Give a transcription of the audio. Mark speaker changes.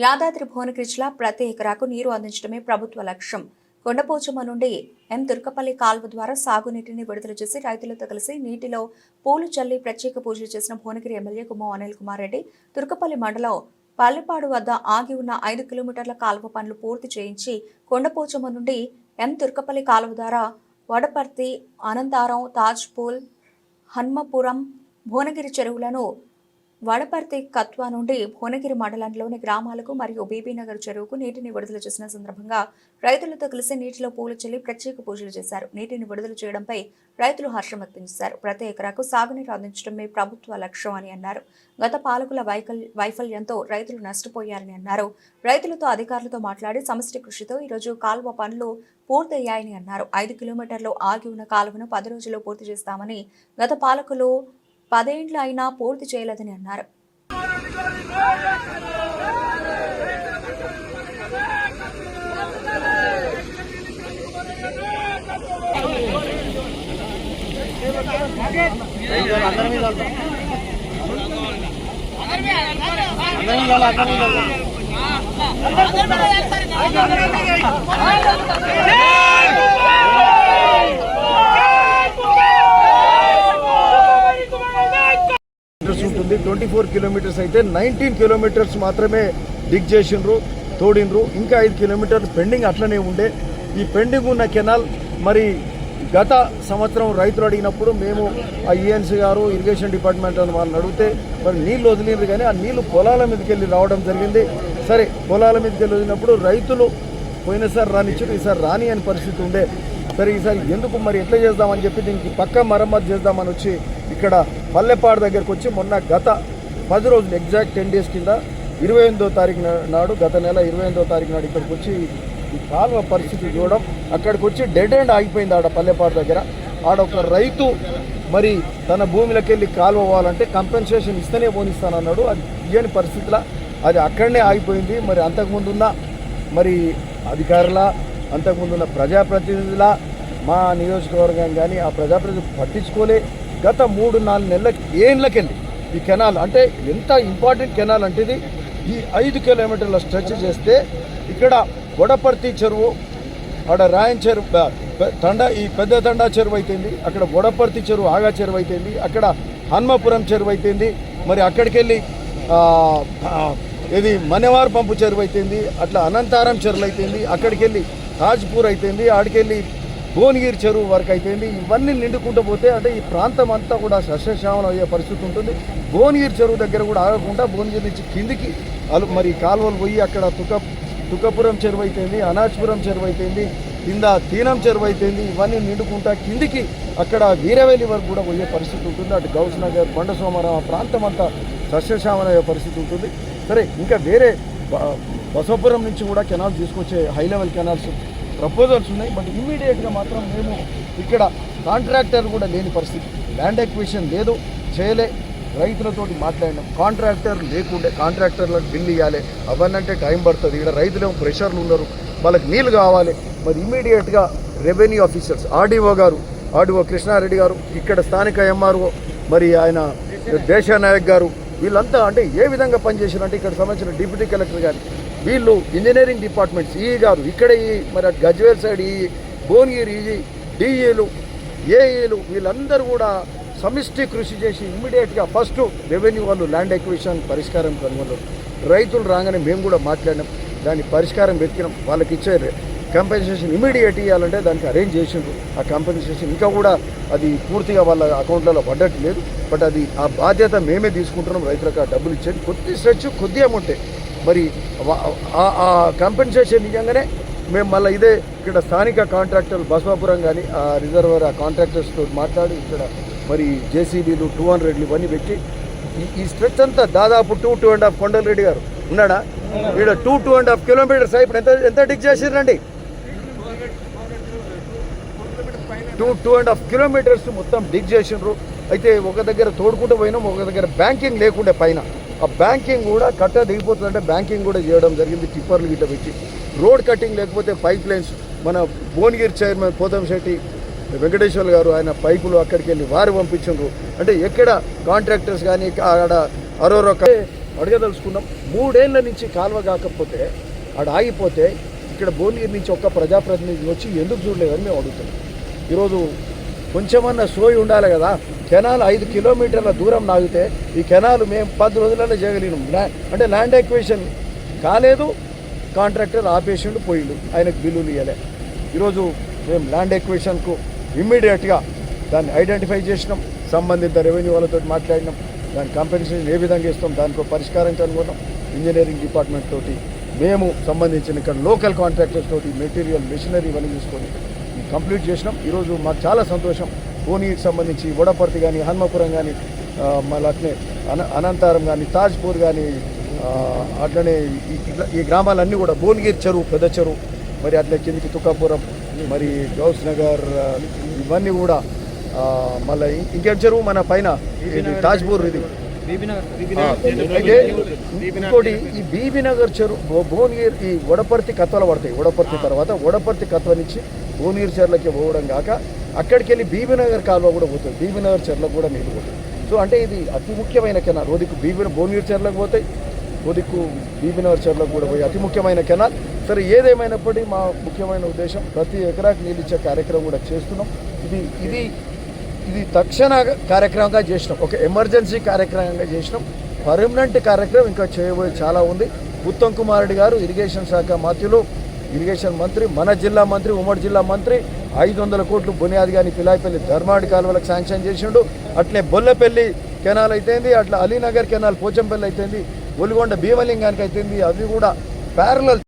Speaker 1: యాదాద్రి భువనగిరి జిల్లా ప్రతి ఎకరాకు నీరు అందించడమే ప్రభుత్వ లక్ష్యం. కొండపోచమ్మ నుండి ఎం. దుర్గపల్లి కాల్వ ద్వారా సాగునీటిని విడుదల చేసి రైతులతో కలిసి నీటిలో పూలు చల్లి ప్రత్యేక పూజలు చేసిన భువనగిరి ఎమ్మెల్యే కుమ్మం అనిల్ కుమార్ రెడ్డి దుర్గపల్లి మండలం పల్లెపాడు వద్ద ఆగి ఉన్న ఐదు కిలోమీటర్ల కాలువ పనులు పూర్తి చేయించి కొండపోచమ్మ నుండి ఎం. దుర్గపల్లి కాలువ ద్వారా వడపర్తి అనంతారం తాజ్పూల్ హన్మపురం భువనగిరి చెరువులను వడపర్తి కత్వా నుండి భువనగిరి మండలంలోని గ్రామాలకు మరియు బీబీనగర్ చెరువుకు నీటిని విడుదల చేసిన సందర్భంగా రైతులతో కలిసి నీటిలో పూలు చెల్లి ప్రత్యేక పూజలు చేశారు. నీటిని విడుదల చేయడంపై రైతులు హర్షం వ్యక్తం చేశారు. ప్రతి ఎకరాకు సాగునీరు అందించడమే ప్రభుత్వ లక్ష్యం అని అన్నారు. గత పాలకుల వైకల్ వైఫల్యంతో రైతులు నష్టపోయారని అన్నారు. రైతులతో అధికారులతో మాట్లాడి సమష్టి కృషితో ఈరోజు కాలువ పనులు పూర్తయ్యాయని అన్నారు. ఐదు కిలోమీటర్లు ఆగి ఉన్న కాలువను పది రోజుల్లో పూర్తి చేస్తామని గత పాలకులు పదేండ్లు అయినా పూర్తి చేయలేదని అన్నారు
Speaker 2: అందరం ఉంది. ట్వంటీ ఫోర్ కిలోమీటర్స్ అయితే నైన్టీన్ కిలోమీటర్స్ మాత్రమే డిగ్ చేసిండ్రు తోడిండ్రు. ఇంకా ఐదు కిలోమీటర్లు పెండింగ్ అట్లనే ఉండే. ఈ పెండింగ్ ఉన్న కెనాల్ మరి గత సంవత్సరం రైతులు అడిగినప్పుడు మేము ఆ ఈఎన్సీ గారు ఇరిగేషన్ డిపార్ట్మెంట్ అని వాళ్ళని అడిగితే మరి నీళ్ళు వదిలిండ్రు కానీ ఆ నీళ్ళు పొలాల మీదకి వెళ్ళి రావడం జరిగింది. సరే పొలాల మీదకి వెళ్ళి వదిలినప్పుడు రైతులు పోయినసారి రానిచ్చారు ఈసారి రాని అని పరిస్థితి ఉండే. సరే ఈసారి ఎందుకు మరి ఎట్లా చేద్దామని చెప్పి దీనికి పక్క మరమ్మతు చేద్దామని వచ్చి ఇక్కడ పల్లెపాడు దగ్గరకు వచ్చి మొన్న గత పది రోజులు ఎగ్జాక్ట్ టెన్ డేస్ కింద ఇరవై ఎనిమిదో తారీఖు నాడు గత నెల ఇరవై ఎనిమిదో తారీఖు నాడు ఇక్కడికి వచ్చి ఈ కాలువ పరిస్థితి చూడడం అక్కడికి వచ్చి డెడ్ ఎండ్ ఆగిపోయింది ఆడ పల్లెపాడు దగ్గర. ఆడ ఒక రైతు మరి తన భూమిలోకి వెళ్ళి కాలువ అవ్వాలంటే కంపెన్సేషన్ ఇస్తేనే పోనిస్తానన్నాడు. అది ఇయ్యని పరిస్థితిలో అది అక్కడనే ఆగిపోయింది. మరి అంతకుముందున్న మరి అధికారుల అంతకుముందున్న ప్రజాప్రతినిధుల మా నియోజకవర్గం కానీ ఆ ప్రజాప్రతినిధులు పట్టించుకోలే. గత మూడు నాలుగు నెలల ఏళ్ళకెళ్ళి ఈ కెనాల్ అంటే ఎంత ఇంపార్టెంట్ కెనాల్ అంటే ఇది? ఈ ఐదు కిలోమీటర్ల స్ట్రెచ్ చేస్తే ఇక్కడ గొడపర్తి చెరువు ఆడ రాయన్ చెరువు తండ తండా ఈ పెద్ద తండా చెరువు అయిపోయింది అక్కడ వడపర్తి చెరువు ఆగా చెరువు అయిపోయింది అక్కడ హన్మపురం చెరువు అయిపోయింది మరి అక్కడికి వెళ్ళి ఇది మన్నెవారు పంపు చెరువు అయిపోయింది అట్లా అనంతారం చెరువు అయిపోయింది అక్కడికి వెళ్ళి తాజ్పూర్ అయిపోయింది ఆడికెళ్ళి భువనగిరి చెరువు వరకు అయిపోయింది. ఇవన్నీ నిండుకుంటూ పోతే అంటే ఈ ప్రాంతం అంతా కూడా సస్యశ్యామలం అయ్యే పరిస్థితి ఉంటుంది. భువనగిరి చెరువు దగ్గర కూడా ఆగకుండా భువనగిరి నుంచి కిందికి అలు మరి కాలువలు పోయి అక్కడ తుక తుకపురం చెరువు అయిపోయింది అనాజ్పురం చెరువు అయిపోయింది కింద తీనం చెరువు అయిపోయింది. ఇవన్నీ నిండుకుంటా కిందికి అక్కడ వీరవేలి వరకు కూడా పోయే పరిస్థితి ఉంటుంది. అటు గౌస్ నగర్ బండ సోమవారం ఆ ప్రాంతం అంతా సస్యశ్యామలయ్యే పరిస్థితి ఉంటుంది. సరే ఇంకా వేరే బసవపురం నుంచి కూడా కెనాల్స్ తీసుకొచ్చే హై లెవెల్ కెనాల్స్ ప్రపోజల్స్ ఉన్నాయి బట్ ఇమ్మీడియట్గా మాత్రం మేము ఇక్కడ కాంట్రాక్టర్ కూడా లేని పరిస్థితి. ల్యాండ్ ఎక్విషన్ లేదు చేయలే. రైతులతోటి మాట్లాడినాం. కాంట్రాక్టర్ లేకుండే కాంట్రాక్టర్లకు బిల్లు ఇవ్వాలి అవన్నంటే టైం పడుతుంది. ఇక్కడ రైతులేమో ప్రెషర్లు ఉన్నారు. వాళ్ళకి నీళ్ళు కావాలి. మరి ఇమ్మీడియట్గా రెవెన్యూ ఆఫీసర్స్ ఆర్డీఓ గారు ఆర్డీఓ కృష్ణారెడ్డి గారు ఇక్కడ స్థానిక ఎంఆర్ఓ మరి ఆయన దేశానాయక్ గారు వీళ్ళంతా అంటే ఏ విధంగా పనిచేశారంటే ఇక్కడ సంబంధించిన డిప్యూటీ కలెక్టర్ గారు వీళ్ళు ఇంజనీరింగ్ డిపార్ట్మెంట్స్ ఈ గారు ఇక్కడ ఈ మరి గజ్వేల్ సైడ్ ఈ భువనగిరి ఈ డిఈలు ఏఈలు వీళ్ళందరూ కూడా సమిష్టి కృషి చేసి ఇమ్మీడియట్గా ఫస్ట్ రెవెన్యూ వాళ్ళు ల్యాండ్ ఎక్విషన్ పరిష్కారం కనుగొన్నారు. రైతులు రాగానే మేము కూడా మాట్లాడినాం. దాని పరిష్కారం వెతికినాం. వాళ్ళకి ఇచ్చే కంపెన్సేషన్ ఇమీడియట్ ఇవ్వాలంటే దానికి అరేంజ్ చేసిండ్రు. ఆ కంపెన్సేషన్ ఇంకా కూడా అది పూర్తిగా వాళ్ళ అకౌంట్లలో పడ్డట్టు లేదు. బట్ అది ఆ బాధ్యత మేమే తీసుకుంటున్నాం. రైతులకు ఆ డబ్బులు ఇచ్చేది. కొద్ది స్ట్రెచ్ కొద్ది అమౌంటే మరి ఆ- కంపెన్సేషన్ ఇవ్వగానే మేము మళ్ళీ ఇదే ఇక్కడ స్థానిక కాంట్రాక్టర్ బసవాపురం కానీ ఆ రిజర్వర్ ఆ కాంట్రాక్టర్స్తో మాట్లాడి ఇక్కడ మరి జేసీబీలు టూ హండ్రెడ్లు ఇవన్నీ పెట్టి ఈ- ఈ స్ట్రెచ్ అంతా దాదాపు టూ టూ అండ్ హాఫ్ కొండల రెడ్డి గారు. ఉన్నాడా? ఇక్కడ two two and half kilometres ఇప్పుడు ఎంత ఎంత డిక్ చేసిరండి two two and half kilometres మొత్తం డిగ్ చేసిండ్రు అయితే ఒక దగ్గర తోడుకుంటూ పోయినాం ఒక దగ్గర బ్యాంకింగ్ లేకుండే పైన. ఆ బ్యాంకింగ్ కూడా కట్ట దిగిపోతుందంటే బ్యాంకింగ్ కూడా చేయడం జరిగింది టిప్పర్లు గిట్ట పెట్టి. రోడ్ కటింగ్ లేకపోతే పైప్ లైన్స్ మన భువనగిరి చైర్మన్ పోతంశెట్టి వెంకటేశ్వర్ గారు ఆయన పైపులు అక్కడికి వెళ్ళి వారు పంపించారు. అంటే ఎక్కడ కాంట్రాక్టర్స్ కానీ ఆడ అరోరో అడగదలుచుకున్నాం. మూడేళ్ళ నుంచి కాలువ కాకపోతే ఆడ ఆగిపోతే ఇక్కడ భువనగిరి నుంచి ఒక్క ప్రజాప్రతినిధి వచ్చి ఎందుకు చూడలేదని మేము అడుగుతున్నాం. ఈరోజు కొంచెమన్నా సోయి ఉండాలి కదా. కెనాల్ ఐదు కిలోమీటర్ల దూరం నాగితే ఈ కెనాల్ మేము పది రోజులలో చేయగలిగినాం. అంటే ల్యాండ్ ఎక్వేషన్ కాలేదు కాంట్రాక్టర్ ఆపేసిండు పోయిండు. ఆయనకు బిల్లులు ఇవ్వలే ఈరోజు మేము ల్యాండ్ ఎక్వేషన్కు ఇమ్మీడియట్గా దాన్ని ఐడెంటిఫై చేసినాం. సంబంధిత రెవెన్యూ వాళ్ళతో మాట్లాడినాం. దాని కంపెన్సేషన్ ఏ విధంగా ఇస్తాం దానికి పరిష్కారం కనుగొన్నాం. ఇంజనీరింగ్ డిపార్ట్మెంట్ తోటి మేము సంబంధించిన ఇక్కడ లోకల్ కాంట్రాక్టర్స్ తోటి మెటీరియల్ మెషినరీ ఇవన్నీ తీసుకొని కంప్లీట్ చేసినాం. ఈరోజు మాకు చాలా సంతోషం. భువనగిరికి సంబంధించి వడపర్తి కానీ హన్మపురం కానీ మళ్ళీ అట్నే అన అనంతారం కానీ తాజ్పూర్ కానీ అట్లనే ఈ- గ్రామాలన్నీ కూడా భువనగిరి చెరువు పెద్ద చెరువు. మరి అట్లే కిందికి తుకాపురం మరి గౌస్ నగర్ ఇవన్నీ కూడా మళ్ళీ ఇంకేం చెరువు మన పైన? ఇది తాజ్పూర్ ఇది. అయితే ఇంకోటి ఈ బీబీ నగర్ చెరువు భువనగిరి ఈ వడపర్తి కత్వలు పడతాయి. వడపర్తి తర్వాత వడపర్తి కత్వ నుంచి భువనగిరి చెర్లకి పోవడం కాక అక్కడికి వెళ్ళి బీబీనగర్ కాలువ కూడా పోతుంది. బీబీనగర్ చెర్లకు కూడా నీళ్ళు పోతుంది సో అంటే ఇది అతి ముఖ్యమైన కెనాల్. ఓదికు బీబీ భువనగిరి చెర్లకు పోతాయి. ఓదిక్కు బీబీనగర్ చెర్లకు కూడా పోయి అతి ముఖ్యమైన కెనాల్. సరే ఏదేమైనప్పటికీ మా ముఖ్యమైన ఉద్దేశం ప్రతి ఎకరాకి నీళ్ళు ఇచ్చే కార్యక్రమం కూడా చేస్తున్నాం. ఇది ఇది ఇది తక్షణ కార్యక్రమంగా చేసినాం. ఒక ఎమర్జెన్సీ కార్యక్రమంగా చేసినాం. పర్మనెంట్ కార్యక్రమం ఇంకా చేయబోయే చాలా ఉంది. ఉత్తమ్ కుమార్ రెడ్డి గారు ఇరిగేషన్ శాఖ మధ్యలో ఇరిగేషన్ మంత్రి మన జిల్లా మంత్రి ఉమ్మడి జిల్లా మంత్రి ఐదు వందల కోట్లు బునియాది కానీ పిలాయిపల్లి ధర్మాడి కాలువలకు శాంక్షన్ చేసిండు. అట్లే బొల్లపల్లి కెనాల్ అయితేంది అట్లా అలీనగర్ కెనాల్ పోచంపల్లి అయితేంది ఒలిగొండ భీమలింగానికి అయితేంది అవి కూడా ప్యారలల్